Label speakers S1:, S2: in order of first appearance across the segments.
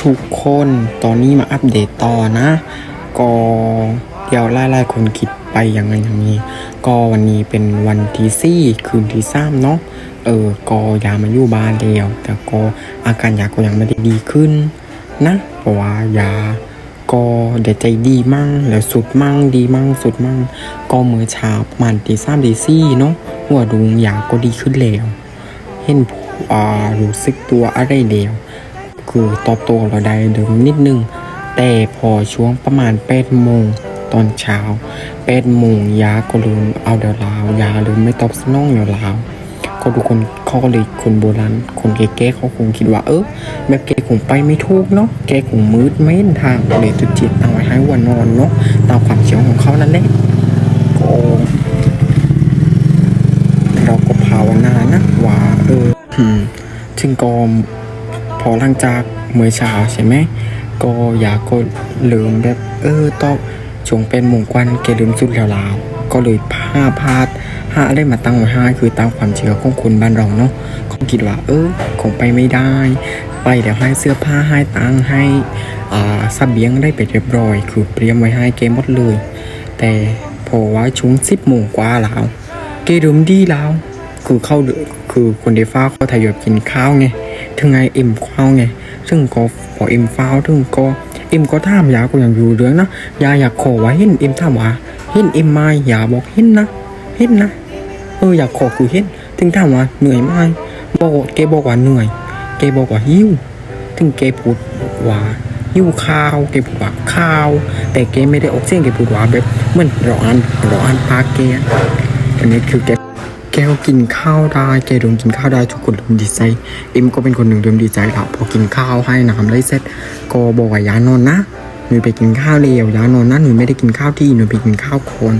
S1: ทุกคนตอนนี้มาอัปเดตต่อนะ ก็เดี๋ยวไล่ๆคนคิดไปย่างไงอย่างนี้ ก็วันนี้เป็นวันที่สี่คืนที่สามเนาะเออก็ยามาอยู่บ้านเดียว แต่ก็อาการยาก็ยังไม่ได้ดีขึ้นนะเพราะว่ายาก็เดี๋ยวใจดีมั่งแล้วสุดมั่งดีมั่งสุดมั่ง ก็มือเช้าประมาณตีสามตีสี่เนาะหัวดุงยาก็ดีขึ้นแล้ว เห็นผู้อ่ารู้สึกตัวอะไรเดียว คือตอบโต้เราได้เดิมนิดนึง แต่พอช่วงประมาณ8โมงตอนเช้า8โมงยาก็ลืมเอาเดี๋ยวลาวยาลืมไม่ตอบสนองเดี๋ยวลาวก็ทุกคนเขาก็เลยคนโบราณคนแก่ๆเขาคงคิดว่าเออแบบแกคงไปไม่ถูกเนาะแกคงมืดไม่เห็นทางเลยจุดจิตตั้งไว้ให้วันนอนเนาะตามความเชื่อของเขานั่นแหละก็เราก็ภาวนานะว่าเออถึงก็พ อหลังจากเมื่อเช้าใช่ไหมก็อยากก็ลืมแบบเออตอบช่วงเป็นมงควันแกลืมสุดแล้วลาวก็เลยพาพาดหาอะไรมาตั้งไว้ห้คือตามความเชื่อของคนบ้านเราเนาะเขาคิดว่า เออคงไปไม่ได้ ไปเดี๋ยวให้เสื้อผ้าให้ตังให้อ่าเสเบียงได้ไปเรียบร้อย คือเตรียมไว้ให้เกมหมดเลย แต่พอว่าช่วงสิบโมงกว่าแล้วเกเดิมดีแล้ว คือเข้าคือคนเดฟ้าเขาทยอยกินข้าวไงถึงไงเอ็มข้าวไงซึ่งก็พอเอ็มฟ้าวถึงก็เอ็มก็ถามยาก็ยังอยู่เรื่องนะยาอยากขอว่าเห็นเอ็มถามว่าเห็นเอ็มไหมยาบอกเห็นนะเห็นนะเอออยากขอคือเห็นถึงถามว่าเหนื่อยไหมบอกว่าเกบอกว่าเหนื่อยเกบอกว่าหิวถึงเกพูดว่าหิวข้าวเกพูดว่าข้าว แต่เกไม่ได้ออกเสียงเกพูดว่าแบบเหมือนราอ่านราอ่านปากเกอันนี้คือแก แกก็กินข้าวได้แกเริ่มกินข้าวได้ทุกคนเริ่มดีใจเอ็มก็เป็นคนหนึ่งเริ่มดีใจแล้วพอกินข้าวให้น้ำได้เสร็จก็บอกว่ายานอนนะหนูไปกินข้าวเร็วยานอนนะหนูไม่ได้กินข้าวที่หนูไปกินข้าวคน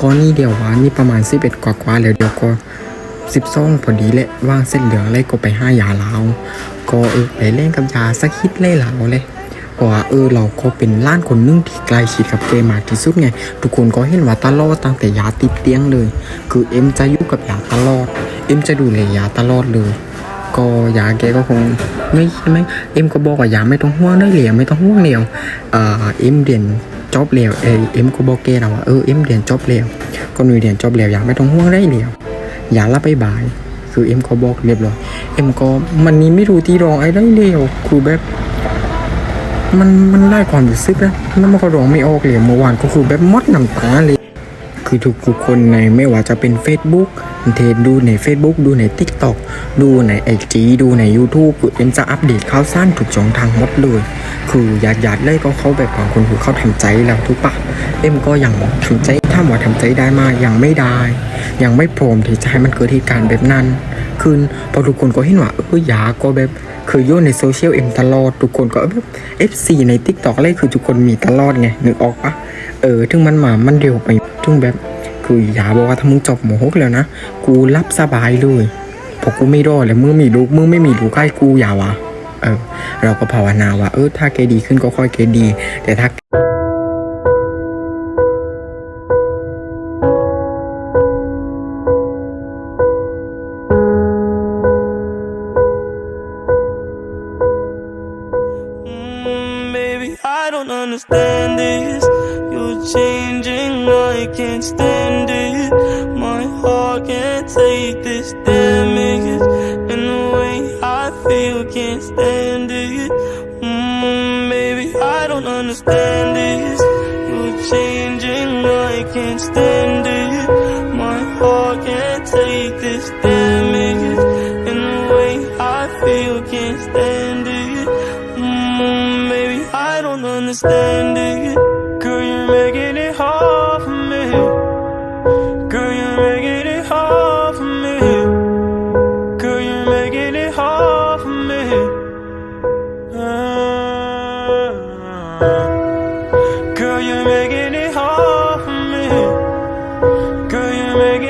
S1: ก็นี่เดี๋ยววานี่ประมาณสิบเอ็ดกว่าๆแล้วเดี๋ยวก็สิบสองพอดีแหละว่างเส้นเหลืองเลยก็ไปห้ายาลาวก็เออไปเล่นกับยาสักคิดเลยเหลาเลย ราะว่าเออเราก็เป็นล้านคนนึงที่ใกล้ชิดกับเกมมากที่สุดไง ทุกคนก็เห็นว่าตลอดตั้งแต่ยาติดเตียงเลย คือเอ็มจะอยู่กับยาตลอด เอ็มจะดูแลยาตลอดเลย ก็ยาแกก็คงไม่ไม่เอ็มก็บอกว่ายาไม่ต้องห่วงได้เหลียวไม่ต้องห่วงเหลียวเอ่อเอ็มเรียนจบแล้วเอเอ็มก็บอกแกแล้วว่าเออเอ็มเรียนจบแล้วก็หนุ่ยเรียนจบแล้วยาไม่ต้องห่วงได้เหลียวยาละไปบายคือเอ็มก็บอกเรียบร้อยเอ็มก็มันนี้ไม่รู้ที่รองไอ้ได้เร็วคือแบบ มันมันได้ความรู้สึกนะแล้วมันก็ร้องไม่ออกเลยเมื่อวานก็คือแบบมดน้ำตาเลย คือทุกทุกคนในไม่ว่าจะเป็น Facebook เทนดูใน Facebook ดูใน TikTok ดูใน IG ดูใน YouTube คือเอ็มจะอัปเดตข่าวสั้นทุกช่องทางมดเลย คือหยาดหยาดเลยก็เขาแบบบางคนคือเขาทำใจแล้วทุกปะเอ็มก็ยังทำใจถ้าว่าทำใจได้มากยังไม่ได้ ยังไม่พร้อมที่จะให้มันเกิดเหตุการณ์แบบนั้น คือพอทุกคนก็เห็นว่าเออยาก็แบบ คือโยนในโซเชียลเอ็มตลอด ทุกคนก็แบบ FC ใน t ิ k t o k อะไรคือทุกคนมีตลอดไงนึกออกปะเออถึงมันมามันเร็วไปถึงแบบ คืออย่าบอกว่าถ้ามึงจบหมหกแล้วนะ กูรับสบายเลยพราะกูไม่รอดแล้วมึงมีลูกมึงไม่มีลูกใกล้กูอย่าวะเออ เราก็ภาวนาว่าเออถ้าแกดีขึ้นก็ค่อยแกดี แต่ถ้า
S2: I don't understand this. You're changing, I can't stand it. My heart can't take this damage. And the way I feel, can't stand it. Mm, baby, I don't understand this. You're changing, I can't stand it. Understand it. Girl, you're making it hard for me. Girl, you're making it hard for me. Girl, you're making it hard for me. Ah. Girl, you're making it hard for me. Girl, you're making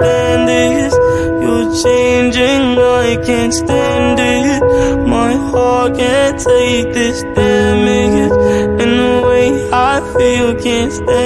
S2: understand this. You're changing, I can't stand it. My heart can't take this damage. And the way I feel can't stand